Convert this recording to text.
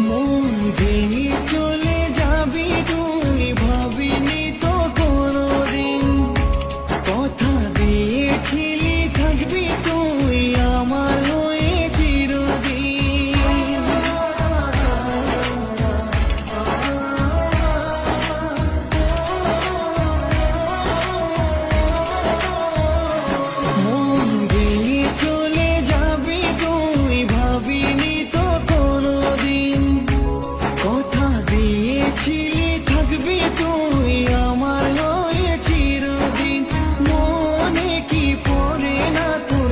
Mundinho. তুই আমার হয়ে চিরদিন মনে কি পড়ে না তোর